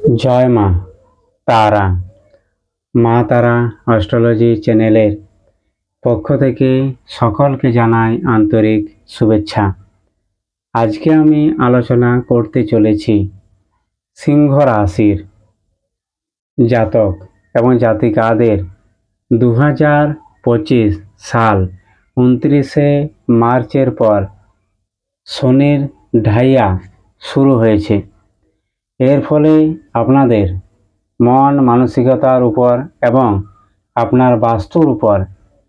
জয় মা, তারা। মা তারা অস্ট্রোলজি চ্যানেলের পক্ষ থেকে সকলকে জানাই আন্তরিক শুভেচ্ছা। আজকে আমি আলোচনা করতে চলেছি সিংহ রাশির জাতক এবং জাতিকাদের দু হাজার পঁচিশ সাল উনত্রিশে মার্চের পর শনির ঢাইয়া শুরু হয়েছে। এর ফলে আপনাদের মন মানসিকতার উপর এবং আপনার বাস্তুর উপর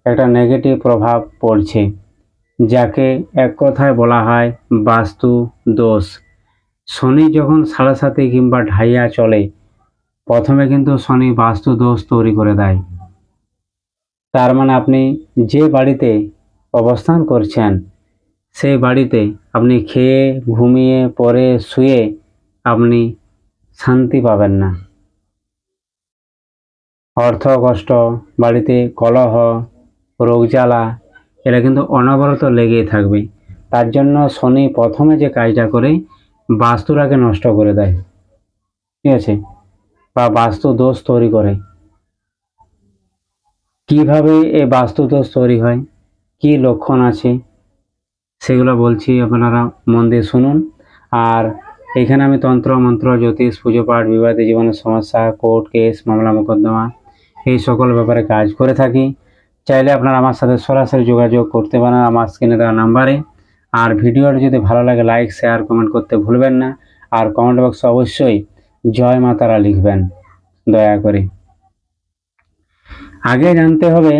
একটা নেগেটিভ প্রভাব পড়ছে, যাকে এক কথায় বলা হয় বাস্তু দোষ। শনি যখন সাড়ে সাথে কিংবা ঢাইয়া চলে, প্রথমে কিন্তু শনি বাস্তু দোষ তৈরি করে দেয়। তার মানে আপনি যে বাড়িতে অবস্থান করছেন, সেই বাড়িতে আপনি খেয়ে, ঘুমিয়ে পরে শুয়ে আপনি শান্তি পাবেন না। অর্থ কষ্ট, বাড়িতে কলহ, রোগ জ্বালা এটা কিন্তু অনবরত লেগেই থাকবে। তার জন্য শনি প্রথমে যে কাজটা করে, বাস্তুটাকে নষ্ট করে দেয়। ঠিক আছে? বা বাস্তু দোষ তৈরি করে। কীভাবে এই বাস্তু দোষ তৈরি হয়? কি লক্ষণ আছে? সেগুলো বলছি আপনারা মন দিয়ে শুনুন। আর এখানে আমি তন্ত্র, মন্ত্র, জ্যোতিষ, পুজো পাঠ বিবাদী জীবনের সমস্যা, কোর্ট কেস, মামলা, মোকদ্দমা এই সকল ব্যাপারে কাজ করে থাকি। চাইলে আপনারা আমার সাথে সরাসরি যোগাযোগ করতে পারেন আমার স্ক্রিনে দেওয়া নাম্বারে। আর ভিডিওটা যদি ভালো লাগে লাইক শেয়ার কমেন্ট করতে ভুলবেন না। আর কমেন্ট বক্সে অবশ্যই জয় মাতারা লিখবেন, দয়া করে। আগে জানতে হবে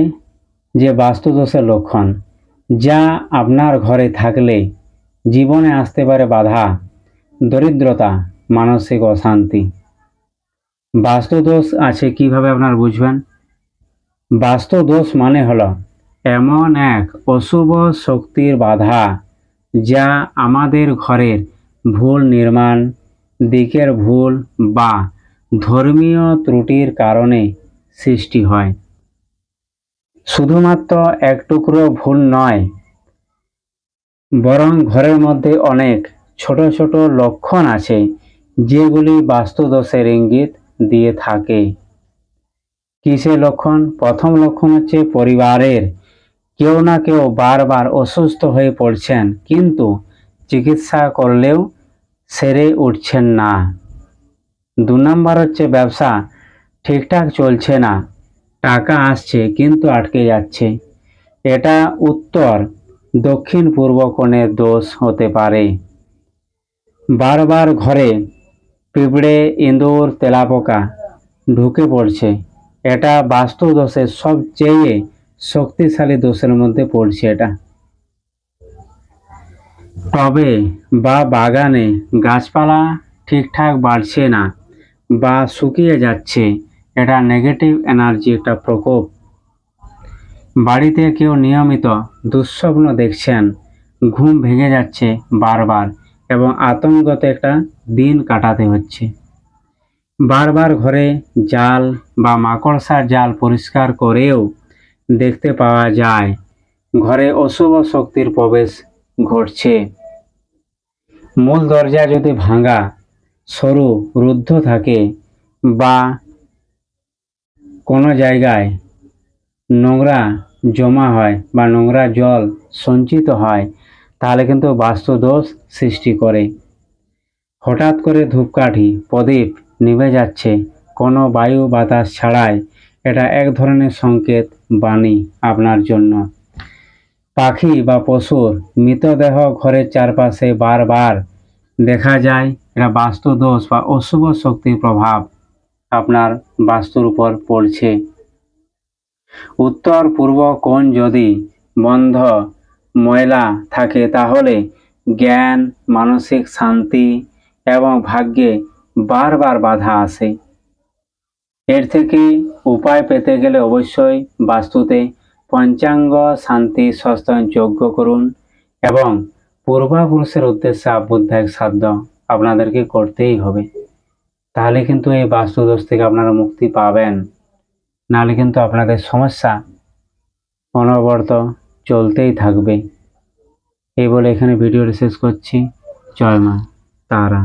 যে বাস্তুদোষের লক্ষণ, যা আপনার ঘরে থাকলে জীবনে আসতে পারে বাধা। দরিদ্রতা, মানসিক অশান্তি। বাস্তুদোষ আছে কীভাবে আপনার বুঝবেন? বাস্তুদোষ মানে হলো এমন এক অশুভ শক্তির বাধা যা আমাদের ঘরের ভুল নির্মাণ, দিকের ভুল বা ধর্মীয় ত্রুটির কারণে সৃষ্টি হয়। শুধুমাত্র এক টুকরো ভুল নয়, বরং ঘরের মধ্যে অনেক ছোট ছোট লক্ষণ আছে, যেগুলি বাস্তুদোষের ইঙ্গিত দিয়ে থাকে। কিসের লক্ষণ? প্রথম লক্ষণ হচ্ছে পরিবারের। কেউ না কেউ বারবার অসুস্থ হয়ে পড়ছেন, কিন্তু চিকিৎসা করলেও সেরে উঠছেন না। দু নম্বর হচ্ছে ব্যবসা। ঠিকঠাক চলছে না। টাকা আসছে, কিন্তু আটকে যাচ্ছে। এটা উত্তর। দক্ষিণ পূর্ব কোণের দোষ হতে পারে। বারবার ঘরে পিঁপড়ে, ইঁদুর, তেলাপোকা ঢুকে পড়ছে। এটা বাস্তু দোষের সবচেয়ে শক্তিশালী দোষের মধ্যে পড়ছে এটা। টবে বা বাগানে গাছপালা ঠিকঠাক বাড়ছে না বা শুকিয়ে যাচ্ছে, এটা নেগেটিভ এনার্জি একটা প্রকোপ। বাড়িতে কেউ নিয়মিত দুঃস্বপ্ন দেখছেন, ঘুম ভেঙে যাচ্ছে বারবার। এবং আতঙ্কতে একটা দিন কাটাতে হচ্ছে। বারবার ঘরে জাল বা মাকড়সার জাল পরিষ্কার করেও দেখতে পাওয়া যায়, ঘরে অশুভ শক্তির প্রবেশ ঘটছে। মূল দরজা যদি ভাঙা, সরু, রুদ্ধ থাকে বা কোনো জায়গায় নোংরা জমা হয় বা নোংরা জল সঞ্চিত হয় তাহলে কিন্তু বাস্তু দোষ সৃষ্টি করে। হঠাৎ করে ধূপকাঠি, প্রদীপ নিভে যাচ্ছে, কোনো বায়ু বাতাস ছাড়াই। এটা এক ধরনের সংকেত বাণী আপনার জন্য। পাখি বা পশুর মৃতদেহ ঘরের চারপাশে বারবার দেখা যায়, এটা বাস্তু দোষ বা অশুভ শক্তির প্রভাব আপনার বাস্তুর উপর পড়ছে। উত্তর পূর্ব কোণ যদি বন্ধ ময়লা থাকে, তাহলে জ্ঞান, মানসিক শান্তি এবং ভাগ্যে বারবার বাধা আসে। এর থেকে উপায় পেতে গেলে অবশ্যই বাস্তুতে পঞ্চাঙ্গ শান্তি সস্তায়ন যজ্ঞ করুন এবং পূর্বাপুরুষের উদ্দেশ্যে আবুদ্ধায়ক সাধ্য আপনাদেরকে করতেই হবে। তাহলে কিন্তু এই বাস্তুদোষ থেকে আপনারা মুক্তি পাবেন। নাহলে কিন্তু আপনাদের সমস্যা অনবরত চলতেই থাকবে। এই বলে এখানে ভিডিওটি শেষ করছি। জয় মা তারা।